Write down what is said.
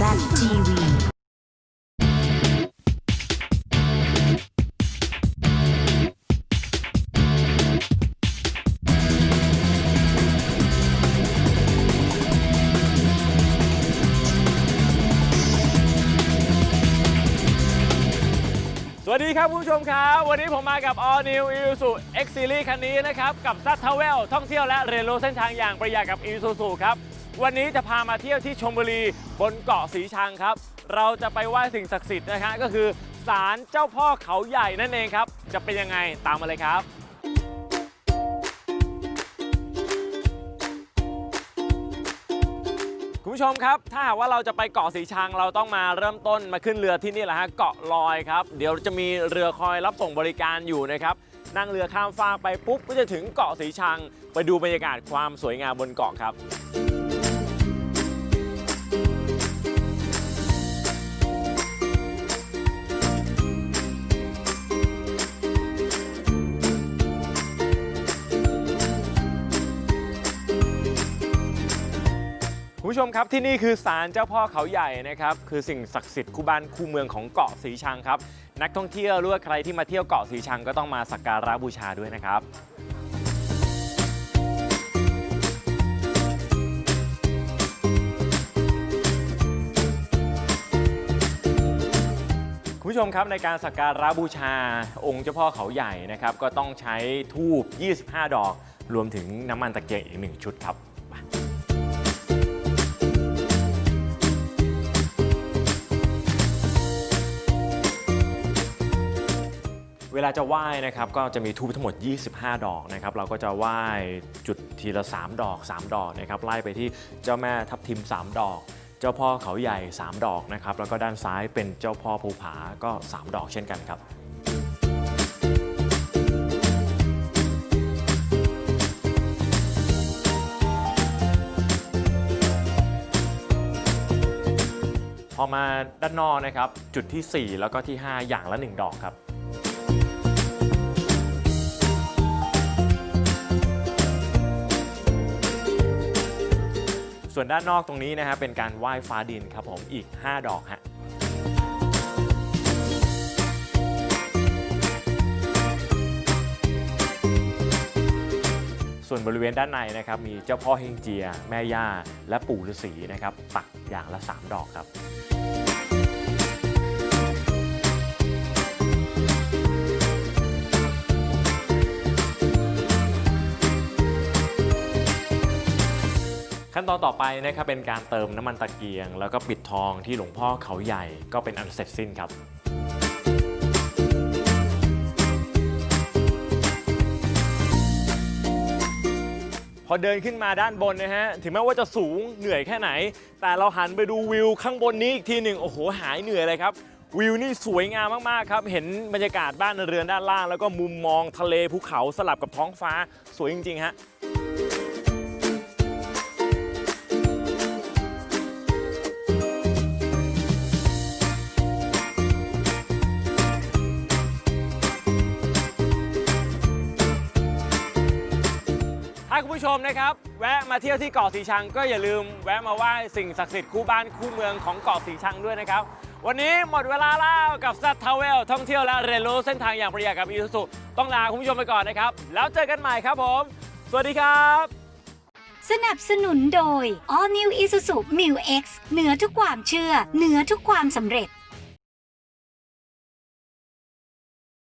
ZTV สวัสดีครับคุณผู้ชมครับ วันนี้ผมมากับ All New Isuzu X Series คันนี้นะครับ กับซั t ท a เวลท่องเที่ยวและเรียนรู้เส้นทางอย่างประหยัดกับ Isuzu ครับ วันนี้จะพามาเที่ยวที่ชลบุรีบนเกาะสีชังครับ เราจะไปไหว้สิ่งศักดิ์สิทธิ์นะฮะก็คือศาลเจ้าพ่อเขาใหญ่นั่นเองครับ จะเป็นยังไงตามมาเลยครับ คุณผู้ชมครับ ถ้าหากว่าเราจะไปเกาะสีชังเราต้องมาเริ่มต้นมาขึ้นเรือที่นี่แหละฮะเกาะลอยครับ เดี๋ยวจะมีเรือคอยรับส่งบริการอยู่นะครับนั่งเรือข้ามฟากไปปุ๊บก็จะถึงเกาะสีชัง ไปดูบรรยากาศความสวยงามบนเกาะครับ คุณผู้ชมครับที่นี่คือศาลเจ้าพ่อเขาใหญ่นะครับคือสิ่งศักดิ์สิทธิ์คู่บ้านคู่เมืองของเกาะสีชังครับ นักท่องเที่ยวหรือว่าใครที่มาเที่ยวเกาะสีชังก็ต้องมาสักการะบูชาด้วยนะครับ คุณผู้ชมครับในการสักการะบูชาองค์เจ้าพ่อเขาใหญ่นะครับ ก็ต้องใช้ทูบ 25 ดอก รวมถึงน้ำมันตะเกียงอีก 1 ชุดครับ เวลาจะไหว้นะครับก็จะมีทูบทั้งหมด 25 ดอกนะครับเราก็จะไหว้จุดทีละ 3 ดอก 3 ดอกนะครับไล่ไปที่เจ้าแม่ทับทิม 3 ดอก เจ้าพ่อเขาใหญ่ 3 ดอกนะครับแล้วก็ด้านซ้ายเป็นเจ้าพ่อภูผาก็ 3 ดอกเช่นกันครับพอมาด้านนอกนะครับจุดที่ 4 แล้วก็ที่ 5 อย่างละ 1 ดอกครับ ส่วนด้านนอกตรงนี้นะฮะเป็นการไหว้ฟ้าดินครับผมอีก 5 ดอกฮะส่วนบริเวณด้านในนะครับมีเจ้าพ่อเฮงเจีย แม่ย่า และปู่ฤาษีนะครับปักอย่างละ 3 ดอกครับ ขั้นตอนต่อไปนะครับเป็นการเติมน้ำมันตะเกียง แล้วก็ปิดทองที่หลวงพ่อเขาใหญ่ก็เป็นอันเสร็จสิ้นครับพอเดินขึ้นมาด้านบนนะฮะ ถึงแม้ว่าจะสูงเหนื่อยแค่ไหน แต่เราหันไปดูวิวข้างบนนี้อีกทีหนึ่งโอ้โหหายเหนื่อยเลยครับ วิวนี่สวยงามมาก ๆ ครับ เห็นบรรยากาศบ้านเรือนด้านล่าง แล้วก็มุมมองทะเลภูเขาสลับกับท้องฟ้าสวยจริง ๆ ฮะ ถ้าคุณผู้ชมนะครับ แวะมาเที่ยวที่เกาะสีชังก็อย่าลืมแวะมาไหว้สิ่งศักดิ์สิทธิ์คู่บ้านคู่เมืองของเกาะสีชังด้วยนะครับ วันนี้หมดเวลาแล้วกับซัตทาวเวลท่องเที่ยวและเรียนรู้เส้นทางอย่างประหยัดกับอีซูซุต้องลาคุณผู้ชมไปก่อนนะครับ แล้วเจอกันใหม่ครับผม สวัสดีครับ สนับสนุนโดย All New Isuzu Mu X เหนือทุกความเชื่อ เหนือทุกความสำเร็จ